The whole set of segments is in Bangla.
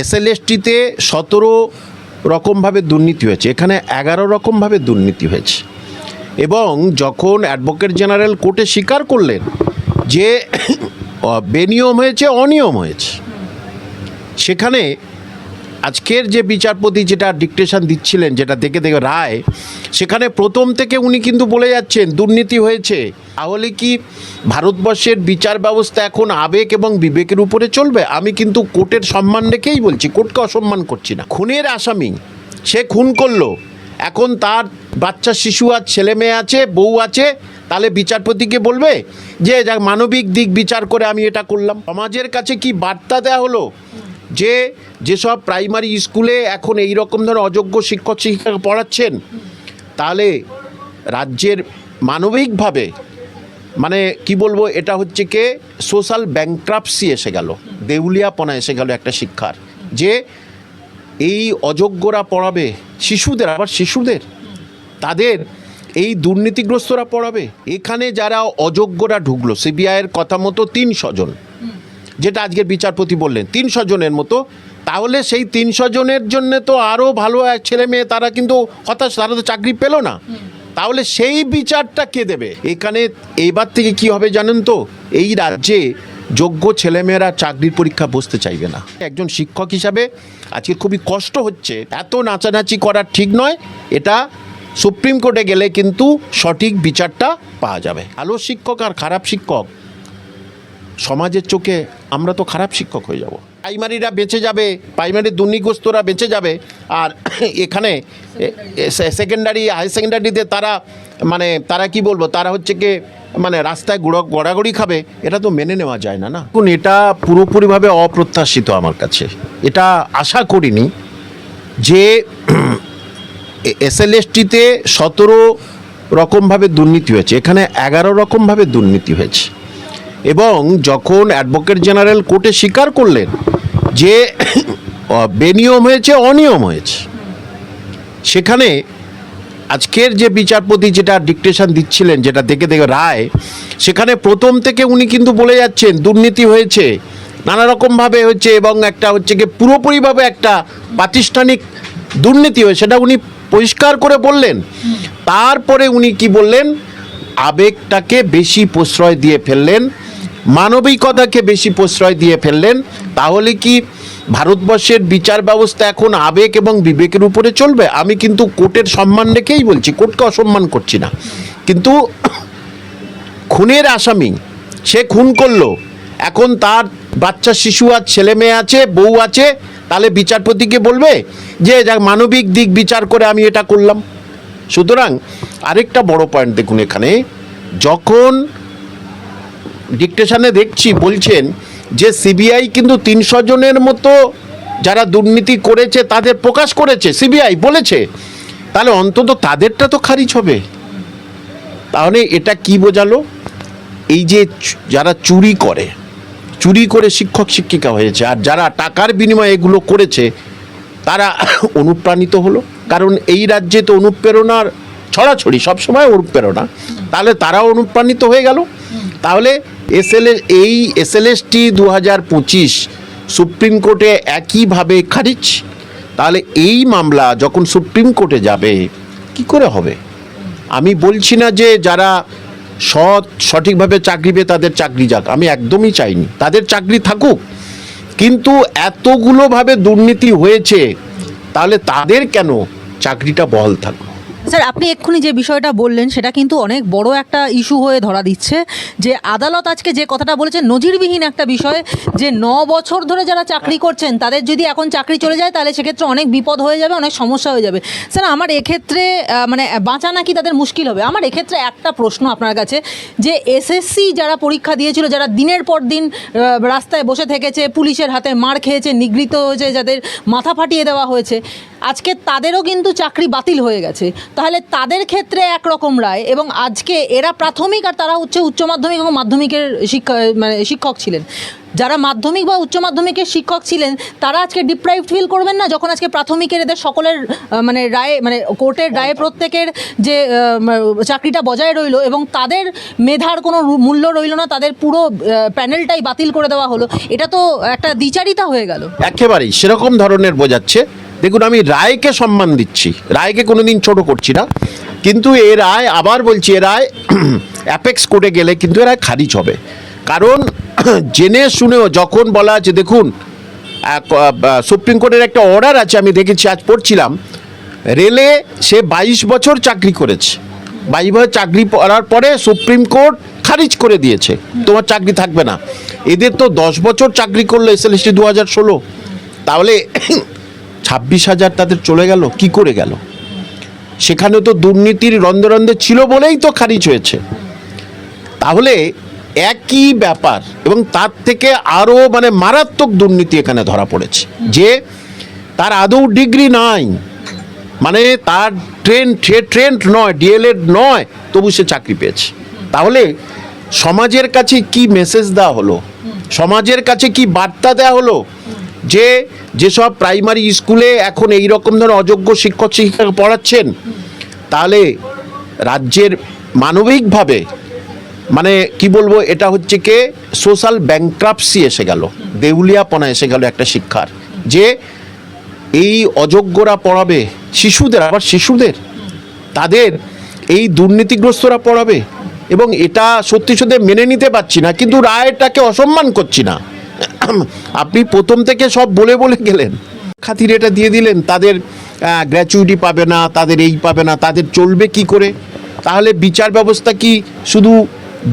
এসএলএসটিতে সতেরো রকমভাবে দুর্নীতি হয়েছে, এখানে এগারো রকমভাবে দুর্নীতি হয়েছে। এবং যখন অ্যাডভোকেট জেনারেল কোর্টে স্বীকার করলেন যে বেনিয়ম হয়েছে, অনিয়ম হয়েছে, সেখানে আজকের যে বিচারপতি যেটা ডিকটেশন দিচ্ছিলেন, যেটা দেখে দেখে রায়, সেখানে প্রথম থেকে উনি কিন্তু বলে যাচ্ছেন, দুর্নীতি হয়েছে। তাহলে কি ভারতবর্ষের বিচার ব্যবস্থা এখন আবেগ এবং বিবেকের উপরে চলবে? আমি কিন্তু কোর্টের সম্মান রেখেই বলছি, কোর্টকে অসম্মান করছি না। খুনের আসামি, সে খুন করল। এখন তার বাচ্চা শিশু আর ছেলে মেয়ে আছে, বউ আছে, তাহলে বিচারপতিকে বলবে যে মানবিক দিক বিচার করে আমি এটা করলাম। সমাজের কাছে কি বার্তা দেওয়া হলো? যে যেসব প্রাইমারি স্কুলে এখন এই রকম ধরনের অযোগ্য শিক্ষক শিক্ষিকা পড়াচ্ছেন, তাহলে রাজ্যের মানবিকভাবে মানে কি বলব, এটা হচ্ছে কে সোশ্যাল ব্যাংক্রাপসি এসে গেল, দেউলিয়াপনা এসে গেল একটা শিক্ষার। যে এই অযোগ্যরা পড়াবে, শিশুদের, আবার শিশুদের, তাদের এই দুর্নীতিগ্রস্তরা পড়াবে। এখানে যারা অযোগ্যরা ঢুকলো সিবিআইয়ের কথা মতো তিনশো জন। যেটা আজকের বিচারপতি বললেন, তিনশো জনের মতো। তাহলে সেই তিনশো জনের জন্য তো আরও ভালো এক ছেলে মেয়ে, তারা কিন্তু হতাশ, তারা তো চাকরি পেল না। তাহলে সেই বিচারটা কে দেবে? এখানে এইবার থেকে কি হবে জানেন তো? এই রাজ্যে যোগ্য ছেলেমেয়েরা চাকরির পরীক্ষা বসতে চাইবে না। একজন শিক্ষক হিসাবে আজকে খুবই কষ্ট হচ্ছে। এত নাচানাচি করা ঠিক নয়। এটা সুপ্রিম কোর্টে গেলে কিন্তু সঠিক বিচারটা পাওয়া যাবে। ভালো শিক্ষক আর খারাপ শিক্ষক সমাজের চোখে আমরা তো খারাপ শিক্ষক হয়ে যাব। প্রাইমারিরা বেঁচে যাবে, প্রাইমারি দুর্নীতিগ্রস্তরা বেঁচে যাবে, আর এখানে সেকেন্ডারি হাই সেকেন্ডারিতে তারা মানে তারা কি বলব, তারা হচ্ছে কি মানে রাস্তায় গুড়া, গড়াগড়ি খাবে, এটা তো মেনে নেওয়া যায় না না? কোন এটা পুরোপুরিভাবে অপ্রত্যাশিত আমার কাছে। এটা আশা করিনি যে এসএলএসটিতে সতেরো রকমভাবে দুর্নীতি হয়েছে। এখানে এগারো রকমভাবে দুর্নীতি হয়েছে। এবং যখন অ্যাডভোকেট জেনারেল কোর্টে স্বীকার করলেন যে বেনিয়ম হয়েছে, অনিয়ম হয়েছে, সেখানে আজকের যে বিচারপতি যেটা ডিকটেশন দিচ্ছিলেন, যেটা দেখে দেখে রায়, সেখানে প্রথম থেকে উনি কিন্তু বলে যাচ্ছেন, দুর্নীতি হয়েছে, নানা রকমভাবে হচ্ছে এবং একটা হচ্ছে কি পুরোপুরিভাবে একটা প্রাতিষ্ঠানিক দুর্নীতি হয়েছে, সেটা উনি পরিষ্কার করে বললেন। তারপরে উনি কি বললেন? আবেগটাকে বেশি প্রশ্রয় দিয়ে ফেললেন মানবিকতাকে বেশি প্রশ্রয় দিয়ে ফেললেন, তাহলে কি ভারতবর্ষের বিচার ব্যবস্থা এখন আবেগ এবং বিবেকের উপরে চলবে? আমি কিন্তু কোর্টের সম্মান রেখেই বলছি, কোর্টকে অসম্মান করছি না। কিন্তু খুনের আসামি, সে খুন করল। এখন তার বাচ্চা শিশু আর ছেলে মেয়ে আছে, বউ আছে, তাহলে বিচারপতিকে বলবে যে মানবিক দিক বিচার করে আমি এটা করলাম। সুতরাং আরেকটা বড় পয়েন্ট দেখুন এখানে, যখন ডিকটেশনে দেখছি বলছেন যে সিবিআই কিন্তু তিনশো জনের মতো যারা দুর্নীতি করেছে তাদের প্রকাশ করেছে সিবিআই বলেছে। তাহলে অন্তত তাদেরটা তো খারিজ হবে। তাহলে এটা কি বোঝালো? এই যে যারা চুরি করে চুরি করে শিক্ষক শিক্ষিকা হয়েছে, আর যারা টাকার বিনিময়ে এগুলো করেছে, তারা অনুপ্রাণিত হলো। কারণ এই রাজ্যে তো অনুপ্রেরণার ছড়াছড়ি, সবসময় অনুপ্রেরণা তাহলে তারাও অনুপ্রাণিত হয়ে গেল। তাহলে এসএল এই এসএলএসটি দু হাজার পঁচিশ সুপ্রিম কোর্টে একইভাবে খারিজ। তাহলে এই মামলা যখন সুপ্রিম কোর্টে যাবে, কি করে হবে? আমি বলছি না যে যারা সৎ, সঠিকভাবে চাকরি পেয়ে তাদের চাকরি যাক, আমি একদমই চাইনি। তাদের চাকরি থাকুক। কিন্তু এতগুলোভাবে দুর্নীতি হয়েছে, তাহলে তাদের কেন চাকরিটা বহাল থাকল? স্যার, আপনি এক্ষুনি যে বিষয়টা বললেন, সেটা কিন্তু অনেক বড় একটা ইস্যু হয়ে ধরা দিচ্ছে। যে আদালত আজকে যে কথাটা বলেছে নজিরবিহীন একটা বিষয়, যে ন বছর ধরে যারা চাকরি করছেন, তাদের যদি এখন চাকরি চলে যায়, তাহলে সেক্ষেত্রে অনেক বিপদ হয়ে যাবে, অনেক সমস্যা হয়ে যাবে। স্যার, আমার এক্ষেত্রে মানে বাঁচা নাকি তাদের মুশকিল হবে? আমার এক্ষেত্রে একটা প্রশ্ন আপনার কাছে, যে এসএসসি যারা পরীক্ষা দিয়েছিল, যারা দিনের পর দিন রাস্তায় বসে থেকেছে, পুলিশের হাতে মার খেয়েছে, নিগৃহীত হয়েছে, যাদের মাথা ফাটিয়ে দেওয়া হয়েছে আজকে তাদেরও কিন্তু চাকরি বাতিল হয়ে গেছে। তাহলে তাদের ক্ষেত্রে একরকম রায় এবং আজকে এরা প্রাথমিক আর তারা হচ্ছে উচ্চ মাধ্যমিক এবং মাধ্যমিকের শিক্ষা মানে শিক্ষক ছিলেন। যারা মাধ্যমিক বা উচ্চ মাধ্যমিকের শিক্ষক ছিলেন, তারা আজকে ডিপ্রাইভড ফিল করবেন না যখন আজকে প্রাথমিকের এদের সকলের মানে রায়ে মানে কোর্টের রায়ে প্রত্যেকের যে চাকরিটা বজায় রইল এবং তাদের মেধার কোনো মূল্য রইল না, তাদের পুরো প্যানেলটাই বাতিল করে দেওয়া হলো। এটা তো একটা দ্বিচারিতা হয়ে গেল। একেবারেই, সেরকম ধরনের বোঝাচ্ছে। দেখুন, আমি রায়কে সম্মান দিচ্ছি। রায়কে কোনোদিন ছোট করছি না। কিন্তু এ রায়, আবার বলছি, এ রায় অ্যাপেক্স কোর্টে গেলে কিন্তু এ রায় খারিজ হবে। কারণ জেনে শুনেও যখন বলা আছে, দেখুন সুপ্রিম কোর্টের একটা অর্ডার আছে, আমি দেখেছি, আজ পড়ছিলাম, রেলে সে বাইশ বছর চাকরি করেছে। বাইশ বছর চাকরি করার পরে সুপ্রিম কোর্ট খারিজ করে দিয়েছে, তোমার চাকরি থাকবে না। এদের তো দশ বছর চাকরি করল এসএলএসটি দু হাজার ষোলো। তাহলে ছাব্বিশ হাজার তাদের চলে গেল, কি করে গেল? সেখানে তো দুর্নীতির রন্ধে ছিল বলেই তো খারিজ হয়েছে। তাহলে একই ব্যাপার এবং তার থেকে আরও মানে মারাত্মক দুর্নীতি এখানে ধরা পড়েছে। যে তার আদৌ ডিগ্রি নাই মানে তার ট্রেন ট্রেন্ড নয় ডিএলএড নয়, তবু সে চাকরি পেয়েছে। তাহলে সমাজের কাছে কি মেসেজ দেওয়া হলো? সমাজের কাছে কি বার্তা দেওয়া হলো? যে যেসব প্রাইমারি স্কুলে এখন এই রকম ধরনের অযোগ্য শিক্ষক শিক্ষিকা পড়াচ্ছেন, তাহলে রাজ্যের মানবিকভাবে মানে কি বলব, এটা হচ্ছে কে? সোশ্যাল ব্যাংক্রাপসি এসে গেল। দেউলিয়াপনা এসে গেল একটা শিক্ষার। যে এই অযোগ্যরা পড়াবে শিশুদের, আবার শিশুদের। তাদের এই দুর্নীতিগ্রস্তরা পড়াবে। এবং এটা সত্যি সত্যি মেনে নিতে পারছি না, কিন্তু রায়টাকে অসম্মান করছি না। আপনি প্রথম থেকে সব বলে বলে গেলেন। খাতির এটা দিয়ে দিলেন, তাদের গ্র্যাচুইটি পাবে না, তাদের এই পাবে না, তাদের চলবে কি করে? তাহলে বিচার ব্যবস্থা কি শুধু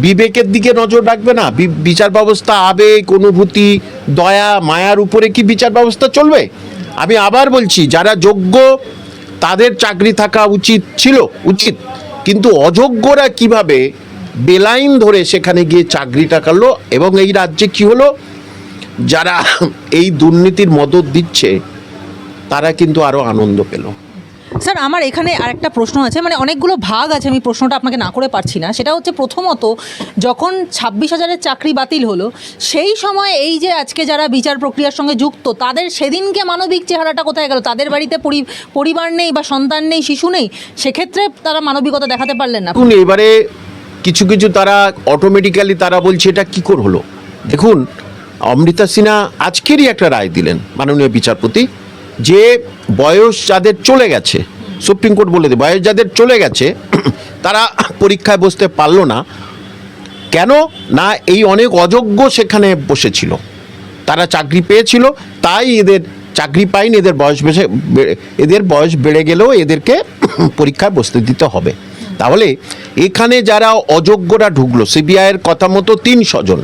বিবেকের দিকে নজর রাখবে না? বিচার ব্যবস্থা, আবেগ, অনুভূতি, দয়া, মায়ার উপরে কি বিচার ব্যবস্থা চলবে? আমি আবার বলছি, যারা যোগ্য, তাদের চাকরি থাকা উচিত ছিল, উচিত। কিন্তু অযোগ্যরা কীভাবে বেলাইন ধরে সেখানে গিয়ে চাকরিটা করল এবং এই রাজ্যে কি হলো? যারা এই দুর্নীতির মদত দিচ্ছে, তারা কিন্তু আরও আনন্দ পেল। স্যার, আমার এখানে আরেকটা প্রশ্ন আছে মানে অনেকগুলো ভাগ আছে, আমি প্রশ্নটা আপনাকে না করে পারছি না। সেটা হচ্ছে প্রথমত, যখন ছাব্বিশ হাজারের চাকরি বাতিল হলো, সেই সময় এই যে আজকে যারা বিচার প্রক্রিয়ার সঙ্গে যুক্ত, তাদের সেদিনকে মানবিক চেহারাটা কোথায় গেল? তাদের বাড়িতে পরিবার নেই বা সন্তান নেই, শিশু নেই, সেক্ষেত্রে তারা মানবিকতা দেখাতে পারলেন না। এবারে কিছু কিছু তারা অটোমেটিক্যালি তারা বলছে, এটা কি করে হলো? দেখুন, অমৃতা সিনহা আজকেরই একটা রায় দিলেন মাননীয় বিচারপতি। যে বয়স যাদের চলে গেছে, সুপ্রিম কোর্ট বলে দেয় বয়স যাদের চলে গেছে, তারা পরীক্ষায় বসতে পারল না। কেন? না, এই অনেক অযোগ্য সেখানে বসেছিল। তারা চাকরি পেয়েছিল, তাই এদের চাকরি পায়নি, এদের বয়স বেশে এদের বয়স বেড়ে গেলেও এদেরকে পরীক্ষায় বসতে দিতে হবে। তাহলে এখানে যারা অযোগ্যরা ঢুকলো, সিবিআইয়ের কথা মতো তিনশো জন,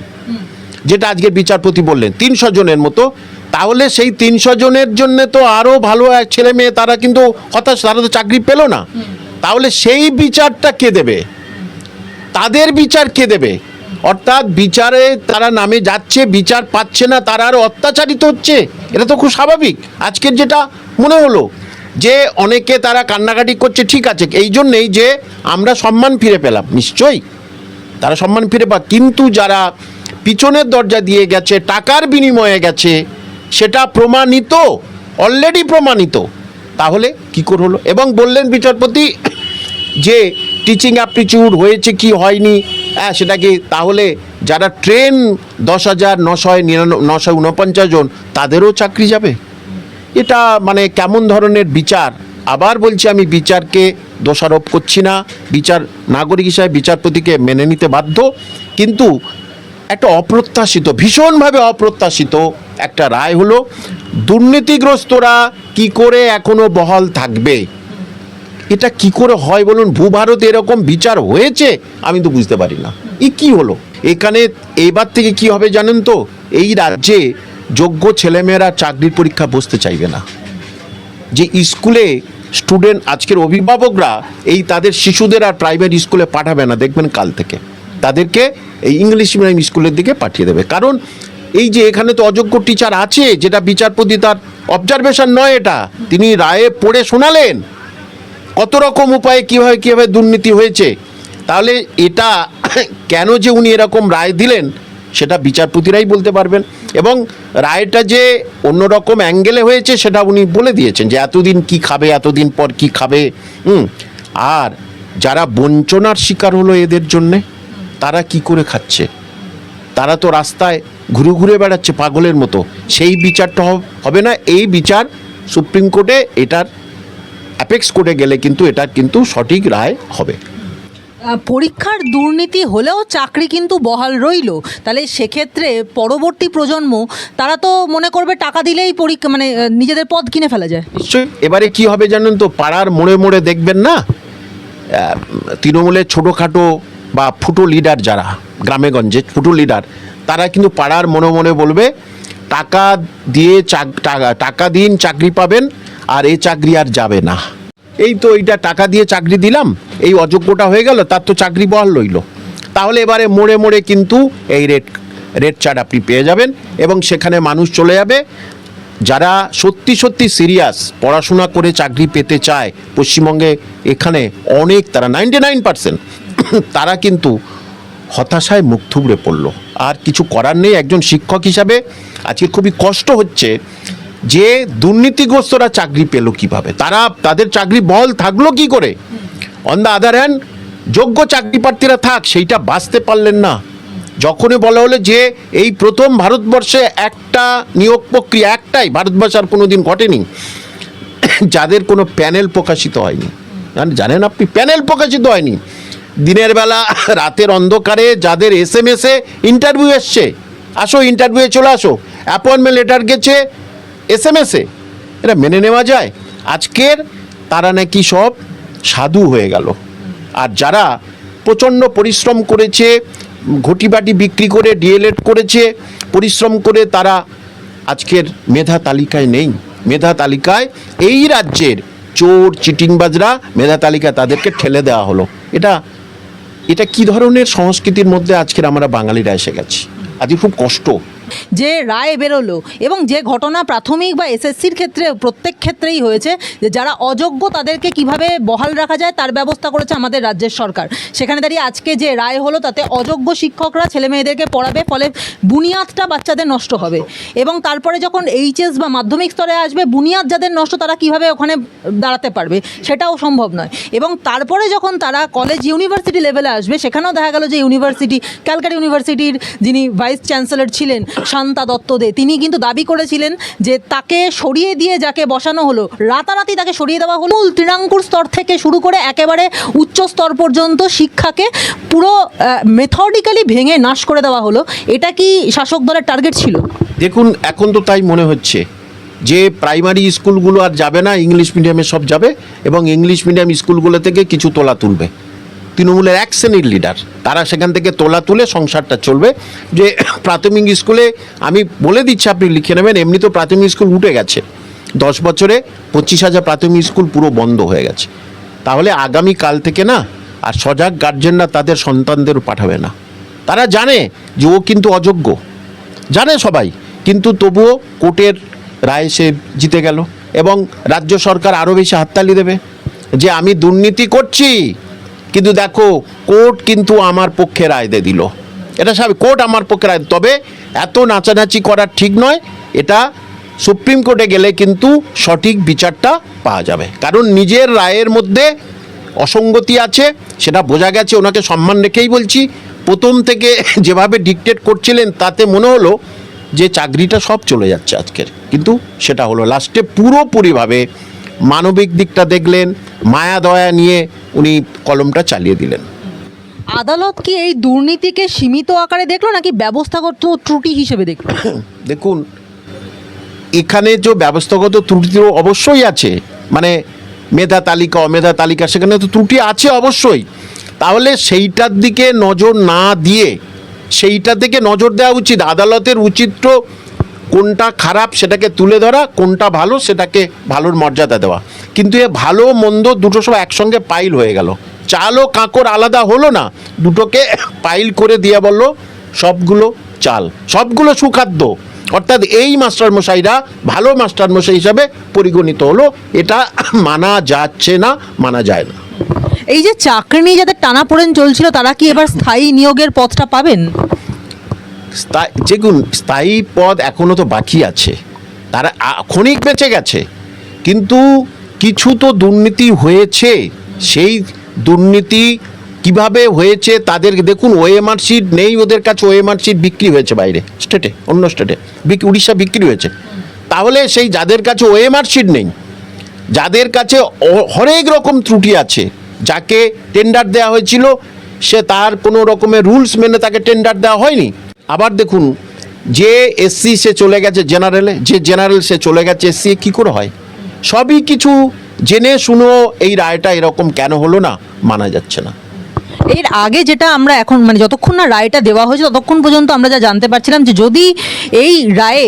যেটা আজকের বিচারপতি বললেন, তিনশো জনের মতো তাহলে সেই তিনশো জনের জন্য তো আরও ভালো এক ছেলে মেয়ে, তারা কিন্তু হতাশ, তারা তো চাকরি পেল না। তাহলে সেই বিচারটা কে দেবে? তাদের বিচার কে দেবে? অর্থাৎ বিচারে তারা নামে যাচ্ছে, বিচার পাচ্ছে না, তারা আরও অত্যাচারিত হচ্ছে? এটা তো খুব স্বাভাবিক। আজকের যেটা মনে হলো, যে অনেকে তারা কান্নাকাটি করছে, ঠিক আছে, এই জন্যেই যে আমরা সম্মান ফিরে পেলাম, নিশ্চয়ই। তারা সম্মান ফিরে পা কিন্তু যারা পিছনের দরজা দিয়ে গেছে, টাকার বিনিময়ে গেছে সেটা প্রমাণিত অলরেডি প্রমাণিত। তাহলে কি করে হলো? এবং বললেন বিচারপতি, যে টিচিং অ্যাপটিচিউড হয়েছে কি হয়নি? হ্যাঁ সেটাকে তাহলে যারা ট্রেন দশ হাজার নশো নশো উনপঞ্চাশ জন, তাদেরও চাকরি যাবে? এটা মানে কেমন ধরনের বিচার? আবার বলছি আমি, বিচারকে দোষারোপ করছি না। বিচার, নাগরিক হিসাবে বিচারপতিকে মেনে নিতে বাধ্য। কিন্তু একটা অপ্রত্যাশিত, ভীষণভাবে অপ্রত্যাশিত একটা রায় হলো, দুর্নীতিগ্রস্তরা কি করে এখনও বহাল থাকবে? এটা কি করে হয় বলুন? ভূভারতে এরকম বিচার হয়েছে? আমি তো বুঝতে পারি না। ই কি হলো? এখানে এবার থেকে কি হবে জানেন তো? এই রাজ্যে যোগ্য ছেলেমেয়েরা চাকরির পরীক্ষা বসতে চাইবে না। যে স্কুলে স্টুডেন্ট, আজকের অভিভাবকরা, এই তাদের শিশুদের আর প্রাইভেট স্কুলে পাঠাবে না, দেখবেন কাল থেকে। তাদেরকে এই ইংলিশ মিডিয়াম স্কুলের দিকে পাঠিয়ে দেবে। কারণ এই যে এখানে তো অযোগ্য টিচার আছে, যেটা বিচারপতি তার অবজারভেশন নয় এটা, তিনি রায়ে পড়ে শোনালেন। কত রকম উপায়ে কীভাবে কীভাবে দুর্নীতি হয়েছে? তাহলে এটা কেন যে উনি এরকম রায় দিলেন, সেটা বিচারপতিরাই বলতে পারবেন। এবং রায়টা যে অন্য রকম অ্যাঙ্গেলে হয়েছে, সেটা উনি বলে দিয়েছেন যে এতদিন কি খাবে, এতদিন পর কি খাবে, হুম। আর যারা বঞ্চনার শিকার হলো এদের জন্যে তারা কি করে খাচ্ছে? তারা তো রাস্তায় ঘুরে ঘুরে বেড়াচ্ছে পাগলের মতো। সেই বিচারটা হবে না? এই বিচার সুপ্রিম কোর্টে এটার অ্যাপেক্স কোর্টে গেলে কিন্তু এটার কিন্তু সঠিক রায় হবে। পরীক্ষার দুর্নীতি হলেও চাকরি কিন্তু বহাল রইল। তাহলে সেক্ষেত্রে পরবর্তী প্রজন্ম তারা তো মনে করবে টাকা দিলেই পরীক্ষা মানে নিজেদের পদ কিনে ফেলা যায়। নিশ্চয়ই। এবারে কি হবে জানেন তো? পাড়ার মোড়ে মোড়ে দেখবেন না? তৃণমূলের ছোটোখাটো বা ফুটো লিডার যারা গ্রামে গঞ্জে ফুটো লিডার তারা কিন্তু পাড়ার মনে মনে বলবে, টাকা দিয়ে টাকা দিন চাকরি পাবেন, আর এই চাকরি আর যাবে না। এই তো এইটা টাকা দিয়ে চাকরি দিলাম, এই অযোগ্যটা হয়ে গেল, তার তো চাকরি বহাল রইল। তাহলে এবারে মোড়ে মোড়ে কিন্তু এই রেট রেট চার্ট আপনি পেয়ে যাবেন এবং সেখানে মানুষ চলে যাবে। যারা সত্যি সত্যি সিরিয়াস পড়াশোনা করে চাকরি পেতে চায়, পশ্চিমবঙ্গে এখানে অনেক, তারা নাইনটি নাইন পার্সেন্ট তারা কিন্তু হতাশায় মুখ থুবড়ে পড়ল। আর কিছু করার নেই, একজন শিক্ষক হিসাবে। আজকে খুবই কষ্ট হচ্ছে যে দুর্নীতিগ্রস্তরা চাকরি পেল কীভাবে। তারা, তাদের চাকরি বল থাকল কি করে? অন দ্য আদার হ্যান্ড যোগ্য চাকরি প্রার্থীরা থাক, সেইটা বাঁচতে পারলেন না। যখনই বলা হলো যে এই প্রথম ভারতবর্ষে একটা নিয়োগ প্রক্রিয়া, একটাই, ভারতবর্ষে আর কোনো দিন ঘটেনি। যাদের কোনো প্যানেল প্রকাশিত হয়নি। জানেন আপনি? প্যানেল প্রকাশিত হয়নি। দিনের বেলা, রাতের অন্ধকারে যাদের এস এম এসে ইন্টারভিউ এসছে, আসো ইন্টারভিউয়ে চলে আসো অ্যাপয়েন্টমেন্ট লেটার গেছে এস এম এসে এটা মেনে নেওয়া যায়। আজকের তারা নাকি সব সাধু হয়ে গেল। আর যারা প্রচণ্ড পরিশ্রম করেছে, ঘটিবাটি বিক্রি করে, ডিএলএড করেছে, পরিশ্রম করে তারা আজকের মেধা তালিকায় নেই। মেধা তালিকায় এই রাজ্যের চোর, চিটিংবাজরা মেধা তালিকায় তাদেরকে ঠেলে দেওয়া হলো। এটা এটা কি ধরনের সংস্কৃতির মধ্যে আজকের আমরা বাঙালিরা এসে গেছি? আজকে খুব কষ্ট। যে রায় বেরোলো এবং যে ঘটনা প্রাথমিক বা এসএসসির ক্ষেত্রে, প্রত্যেক ক্ষেত্রেই হয়েছে, যে যারা অযোগ্য তাদেরকে কীভাবে বহাল রাখা যায় তার ব্যবস্থা করেছে আমাদের রাজ্যের সরকার। সেখানে দাঁড়িয়ে আজকে যে রায় হলো তাতে অযোগ্য শিক্ষকরা ছেলে মেয়েদেরকে পড়াবে, ফলে বুনিয়াদটা বাচ্চাদের নষ্ট হবে। এবং তারপরে যখন এইচএস বা মাধ্যমিক স্তরে আসবে, বুনিয়াদ যাদের নষ্ট তারা কীভাবে ওখানে দাঁড়াতে পারবে, সেটাও সম্ভব নয়। এবং তারপরে যখন তারা কলেজ ইউনিভার্সিটি লেভেলে আসবে, সেখানেও দেখা গেল যে ইউনিভার্সিটি ক্যালকাটা ইউনিভার্সিটির যিনি ভাইস চ্যান্সেলর ছিলেন শান্তা দত্ত দে। তিনি কিন্তু দাবি করেছিলেন যে তাকে সরিয়ে দিয়ে যাকে বসানো হলো, রাতারাতি তাকে সরিয়ে দেওয়া হলো। তৃণাঙ্কুর স্তর থেকে শুরু করে একেবারে উচ্চ স্তর পর্যন্ত শিক্ষাকে পুরো মেথডিক্যালি ভেঙে নাশ করে দেওয়া হলো। এটা কি শাসক দলের টার্গেট ছিল? দেখুন, এখন তো তাই মনে হচ্ছে যে প্রাইমারি স্কুলগুলো আর যাবে না ইংলিশ মিডিয়ামে সব যাবে এবং ইংলিশ মিডিয়াম স্কুলগুলো থেকে কিছু তোলা তুলবে। তৃণমূলের এক শ্রেণির লিডার তারা সেখান থেকে তোলা তুলে সংসারটা চলবে। যে প্রাথমিক স্কুলে আমি বলে দিচ্ছি, আপনি লিখে নেবেন, এমনি তো প্রাথমিক স্কুল উঠে গেছে। দশ বছরে পঁচিশ হাজার প্রাথমিক স্কুল পুরো বন্ধ হয়ে গেছে। তাহলে আগামী কাল থেকে না, আর সজাগ গার্জেনরা তাদের সন্তানদেরও পাঠাবে না। তারা জানে যে ও কিন্তু অযোগ্য। জানে সবাই। কিন্তু তবুও কোর্টের রায় সে জিতে গেল। এবং রাজ্য সরকার আরও বেশি হাততালি দেবে। যে আমি দুর্নীতি করছি কিন্তু দেখো, কোর্ট কিন্তু আমার পক্ষে রায় দিয়ে দিল। এটা স্বাভাবিক, কোর্ট আমার পক্ষে রায়, তবে এত নাচানাচি করা ঠিক নয়। এটা সুপ্রিম কোর্টে গেলে কিন্তু সঠিক বিচারটা পাওয়া যাবে। কারণ নিজের রায়ের মধ্যে অসঙ্গতি আছে, সেটা বোঝা গেছে, ওনাকে সম্মান রেখেই বলছি। প্রথম থেকে যেভাবে ডিকটেট করছিলেন, তাতে মনে হলো যে চাকরিটা সব চলে যাচ্ছে আজকের। কিন্তু সেটা হলো লাস্টে পুরোপুরিভাবে মানবিক দিকটা দেখলেন মায়া দয়া নিয়ে উনি কলমটা চালিয়ে দিলেন। আদালত কি এই দুর্নীতিকে সীমিত আকারে দেখল নাকি ব্যবস্থাগত ত্রুটি হিসেবে দেখল? দেখুন এখানে যে ব্যবস্থাগত ত্রুটি অবশ্যই আছে মানে মেধা তালিকা অমেধা তালিকা সেখানে তো ত্রুটি আছে অবশ্যই। তাহলে সেইটার দিকে নজর না দিয়ে সেইটা থেকে নজর দেওয়া উচিত। আদালতের উচিত তো কোনটা খারাপ সেটাকে তুলে ধরা, কোনটা ভালো সেটাকে ভালোর মর্যাদা দেওয়া। কিন্তু এ ভালো মন্দ দুটো সব একসঙ্গে পাইল হয়ে গেল। চাল ও কাঁকর আলাদা হলো না, দুটোকে পাইল করে দিয়ে বলল, সবগুলো চাল, সবগুলো সুখাদ্য। অর্থাৎ এই মাস্টারমশাইরা, ভালো মাস্টারমশাই হিসাবে পরিগণিত হলো, এটা মানা যাচ্ছে না, মানা যায় না। এই যে চাকরি নিয়ে যাদের টানাপোড়েন চলছিল, তারা কি এবার স্থায়ী নিয়োগের পথটা পাবেন? যেগুন, স্থায়ী পদ এখনও তো বাকি আছে। তারা ক্ষণিক বেঁচে গেছে। কিন্তু কিছু তো দুর্নীতি হয়েছে। সেই দুর্নীতি কীভাবে হয়েছে তাদের, দেখুন, ওএমআর শিট নেই ওদের কাছে, ওএমআর শিট বিক্রি হয়েছে বাইরে স্টেটে অন্য স্টেটে উড়িষ্যা বিক্রি হয়েছে। তাহলে সেই যাদের কাছে ওএমআর শিট নেই, যাদের কাছে হরেক রকম ত্রুটি আছে, যাকে টেন্ডার দেওয়া হয়েছিল, সে তার কোনো রকমের রুলস মেনে তাকে টেন্ডার দেওয়া হয়নি। আবার দেখুন, যে এসসি সে চলে গেছে জেনারেলে যে জেনারেল সে চলে গেছে এসসি কী করে হয়? সবই কিছু জেনে শুনো এই রায়টা এরকম কেন হলো না, মানা যাচ্ছে না। এর আগে যেটা আমরা এখন মানে যতক্ষণ না রায়টা দেওয়া হয়েছে, ততক্ষণ পর্যন্ত আমরা যা জানতে পারছিলাম যে যদি এই রায়ে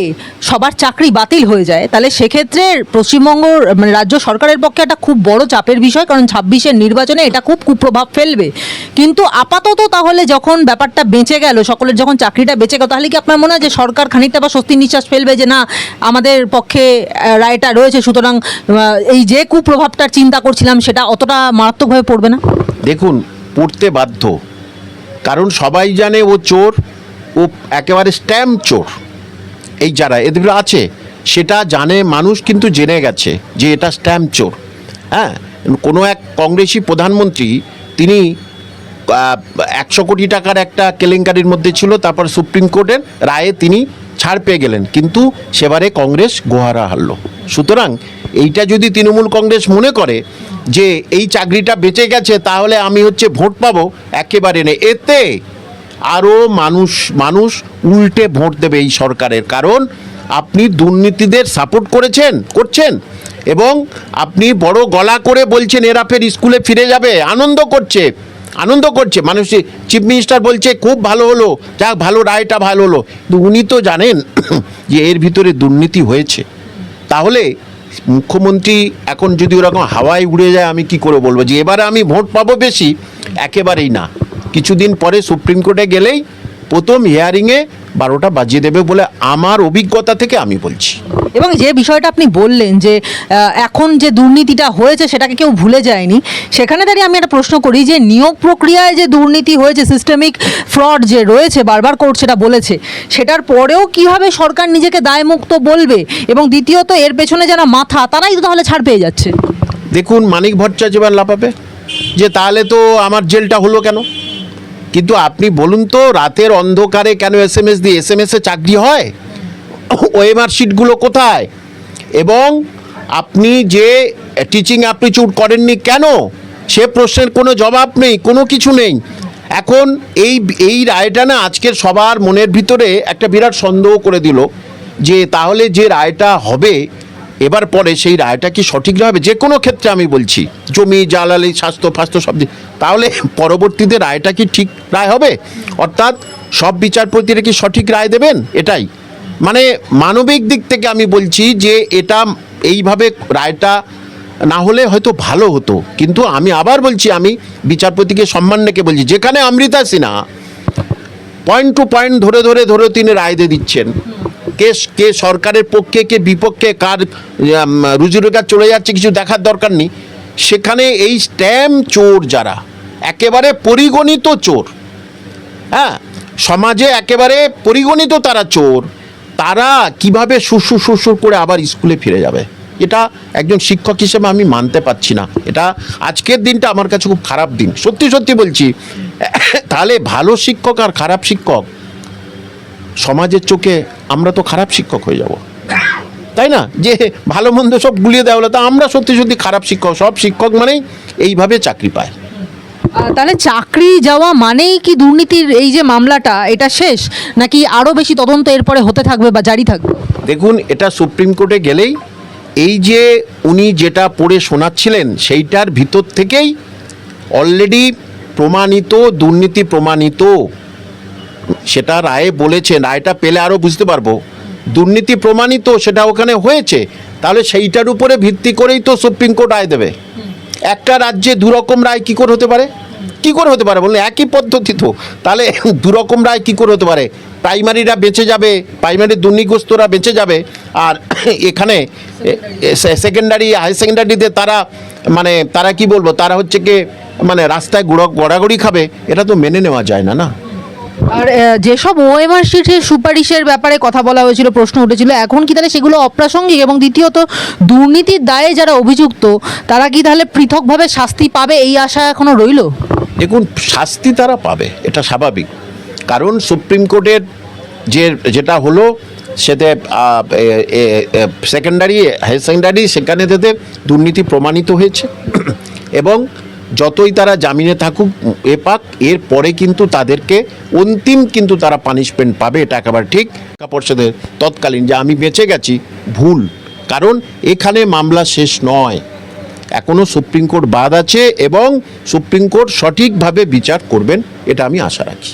সবার চাকরি বাতিল হয়ে যায়, তাহলে সেক্ষেত্রে পশ্চিমবঙ্গ মানে রাজ্য সরকারের পক্ষে একটা খুব বড় চাপের বিষয়, কারণ ছাব্বিশের নির্বাচনে এটা খুব কুপ্রভাব ফেলবে। কিন্তু আপাতত তাহলে যখন ব্যাপারটা বেঁচে গেল, সকলের যখন চাকরিটা বেঁচে গেল, তাহলে কি আপনার মনে হয় যে সরকার খানিকটা বা স্বস্তির নিঃশ্বাস ফেলবে যে না, আমাদের পক্ষে রায়টা রয়েছে, সুতরাং এই যে কুপ্রভাবটার চিন্তা করছিলাম, সেটা অতটা মারাত্মকভাবে পড়বে না? দেখুন পড়তে বাধ্য। কারণ সবাই জানে ও চোর, ও একেবারে স্ট্যাম্প চোর। এই যারা এদের আছে, সেটা জানে, মানুষ কিন্তু জেনে গেছে যে এটা স্ট্যাম্প চোর। হ্যাঁ কোনো এক কংগ্রেসি প্রধানমন্ত্রী, তিনি একশো কোটি টাকার একটা কেলেঙ্কারির মধ্যে ছিল, তারপর সুপ্রিম কোর্টের রায়ে তিনি ছাড় পেয়ে গেলেন। কিন্তু সেবারে কংগ্রেস গোহারা হারল। সুতরাং এইটা যদি তৃণমূল কংগ্রেস মনে করে যে এই চাকরিটা বেঁচে গেছে, তাহলে আমি হচ্ছে ভোট পাবো একেবারে নেই এতে আরও মানুষ মানুষ উল্টে ভোট দেবে এই সরকারের। কারণ আপনি দুর্নীতিদের সাপোর্ট করেছেন, করছেন, এবং আপনি বড় গলা করে বলছেন এরা ফের স্কুলে ফিরে যাবে, আনন্দ করছে আনন্দ করছে। মানুষ চিফ মিনিস্টার বলছে, খুব ভালো হলো, যাক ভালো রায়টা ভালো হলো। উনি তো জানেন যে এর ভিতরে দুর্নীতি হয়েছে। তাহলে মুখ্যমন্ত্রী এখন যদি ওরকম হাওয়ায় উড়ে যায়, আমি কি করে বলব? যে এবারে আমি ভোট পাবো বেশি, একেবারেই না। কিছুদিন পরে সুপ্রিম কোর্টে গেলেই প্রথম হিয়ারিংয়ে বারোটা বাজিয়ে দেবে বলে আমার অভিজ্ঞতা থেকে আমি বলছি। এবং যে বিষয়টা আপনি বললেন যে এখন যে দুর্নীতিটা হয়েছে সেটাকে কেউ ভুলে যায়নি সেখানে দাঁড়িয়ে আমি একটা প্রশ্ন করি যে নিয়োগ প্রক্রিয়ায় যে দুর্নীতি হয়েছে সিস্টেমিক ফ্রড যে রয়েছে বারবার কোর্ট সেটা বলেছে সেটার পরেও কীভাবে সরকার নিজেকে দায়মুক্ত বলবে? এবং দ্বিতীয়ত এর পেছনে যারা মাথা তারাই তো তাহলে ছাড় পেয়ে যাচ্ছে। দেখুন মানিক ভট্টাচার্য এবার লাফাবে? যে তাহলে তো আমার জেলটা হলো কেন? কিন্তু আপনি বলুন তো, রাতের অন্ধকারে কেন এস এম এস দিয়ে এস এম এসে চাকরি হয়? ওএমআর শিটগুলো কোথায়? এবং আপনি যে টিচিং অ্যাপ্টিচিউড করেননি কেন? সে প্রশ্নের কোনো জবাব নেই, কোনো কিছু নেই। এখন এই এই রায়টা না আজকের সবার মনের ভিতরে একটা বিরাট সন্দেহ করে দিল যে তাহলে যে রায়টা হবে এবার পরে সেই রায়টা কি সঠিক হবে? যে কোনো ক্ষেত্রে আমি বলছি, জমি জ্বালালি স্বাস্থ্য ফাস্থ্য সব তাহলে পরবর্তীতে রায়টা কি ঠিক রায় হবে? অর্থাৎ সব বিচারপতিরা কি সঠিক রায় দেবেন? এটাই। মানে মানবিক দিক থেকে আমি বলছি যে এটা এইভাবে রায়টা না হলে হয়তো ভালো হতো। কিন্তু আমি আবার বলছি, আমি বিচারপতিকে সম্মান রেখে বলছি, যেখানে Amrita Sinha point to point ধরে ধরে ধরে তিনি রায় দিয়ে দিচ্ছেন। কে কে সরকারের পক্ষে, কে বিপক্ষে, কার রুজি রোজগার চলে যাচ্ছে কিছু দেখার দরকার নেই। সেখানে এই স্ট্যাম্প চোর যারা, একেবারে পরিগণিত চোর হ্যাঁ? সমাজে একেবারে পরিগণিত তারা চোর, তারা কীভাবে সুসুর সুসুর করে আবার স্কুলে ফিরে যাবে? এটা একজন শিক্ষক হিসেবে আমি মানতে পারছি না। এটা আজকের দিনটা আমার কাছে খুব খারাপ দিন। সত্যি সত্যি বলছি তাহলে ভালো শিক্ষক আর খারাপ শিক্ষক সমাজের চোখে আমরা তো খারাপ শিক্ষক হয়ে যাব। তাই না? যে ভালো মন্দ সব গুলিয়ে দেওয়া হলো তা আমরা সত্যি সত্যি খারাপ শিক্ষক সব শিক্ষক মানেই এইভাবে চাকরি পায়। তাহলে চাকরি যাওয়া মানেই কি দুর্নীতির এই যে মামলাটা এটা শেষ? নাকি আরও বেশি তদন্ত এরপরে হতে থাকবে বা জারি থাকবে? দেখুন এটা সুপ্রিম কোর্টে গেলেই এই যে উনি যেটা পড়ে শোনাচ্ছিলেন সেইটার ভিতর থেকেই অলরেডি প্রমাণিত দুর্নীতি প্রমাণিত। সেটা রায়ে বলেছেন রায়টা পেলে আরও বুঝতে পারব। দুর্নীতি প্রমাণিত সেটা ওখানে হয়েছে। তাহলে সেইটার উপরে ভিত্তি করেই তো সুপ্রিম কোর্ট রায় দেবে। একটা রাজ্যে দুরকম রায় কী করে হতে পারে? কি করে হতে পারে? বলুন, একই পদ্ধতি তো। তাহলে দুরকম রায় কি করে হতে পারে? প্রাইমারিরা বেঁচে যাবে, প্রাইমারি দুর্নীতিগ্রস্তরা বেঁচে যাবে, আর এখানে সেকেন্ডারি হাই সেকেন্ডারিতে তারা মানে তারা কি বলব? তারা হচ্ছে কি মানে রাস্তায় গুড়া, গড়াগড়ি খাবে, এটা তো মেনে নেওয়া যায় না না? আর যেসব ওএমআর শিটের সুপারিশের ব্যাপারে কথা বলা হয়েছিল, প্রশ্ন উঠেছিল, এখন কি তাহলে সেগুলো অপ্রাসঙ্গিক? এবং দ্বিতীয়ত, দুর্নীতির দায়ে যারা অভিযুক্ত, তারা কি তাহলে পৃথকভাবে শাস্তি পাবে? এই আশা এখনও রইল? দেখুন, শাস্তি তারা পাবে, এটা স্বাভাবিক। কারণ সুপ্রিম কোর্টের যে, যেটা হলো, সেতে সেকেন্ডারি হায়ার সেকেন্ডারি সেখানে তাতে দুর্নীতি প্রমাণিত হয়েছে। এবং যতই তারা জামিনে থাকুক, এ পাক, এর পরে কিন্তু তাদেরকে অন্তিম কিন্তু তারা পানিশমেন্ট পাবে, এটা একেবারে ঠিক। পর্ষদের তৎকালীন যে আমি বেঁচে গেছি, ভুল। কারণ এখানে মামলা শেষ নয়। এখনও সুপ্রিম কোর্ট বাদ আছে এবং সুপ্রিম কোর্ট সঠিকভাবে বিচার করবেন, এটা আমি আশা রাখি।